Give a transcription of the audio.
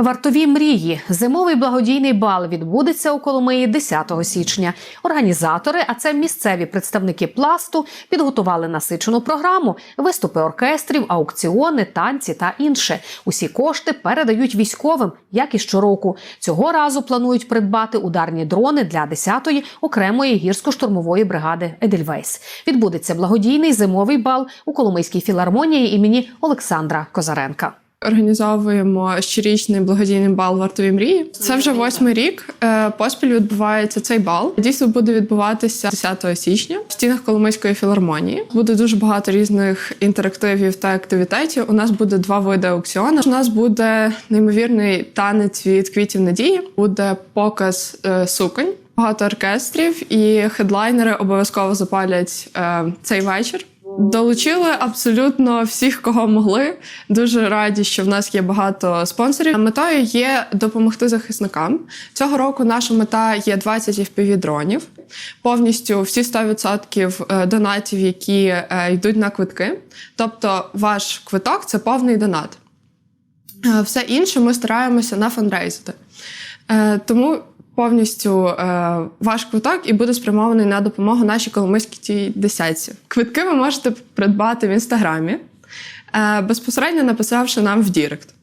Вартові мрії. Зимовий благодійний бал відбудеться у Коломиї 10 січня. Організатори, а це місцеві представники пласту, підготували насичену програму, виступи оркестрів, аукціони, танці та інше. Усі кошти передають військовим, як і щороку. Цього разу планують придбати ударні дрони для 10-ї окремої гірсько-штурмової бригади Едельвейс. Відбудеться благодійний зимовий бал у Коломийській філармонії імені Олександра Козаренка. Організовуємо щорічний благодійний бал вартові мрії. Це вже восьмий рік. е, Поспіль відбувається цей бал. Дійсно буде відбуватися 10 січня в стінах Коломийської філармонії. Буде дуже багато різних інтерактивів та активітетів. У нас буде два види аукціону. У нас буде неймовірний танець від квітів надії. Буде показ е, суконь. Багато оркестрів і хедлайнери обов'язково запалять е, цей вечір. Долучили абсолютно всіх, кого могли. Дуже раді, що в нас є багато спонсорів. Метою є допомогти захисникам. Цього року наша мета є 20 fpv дронів. Повністю всі 100% донатів, які е, йдуть на квитки. Тобто, ваш квиток це повний донат. Е, Все інше ми стараємося на фандрейзити. Е, Тому повністю е, ваш квиток і буде спрямований на допомогу нашій коломийській десятці. Квитки ви можете придбати в інстаграмі, е, безпосередньо написавши нам в Дірект.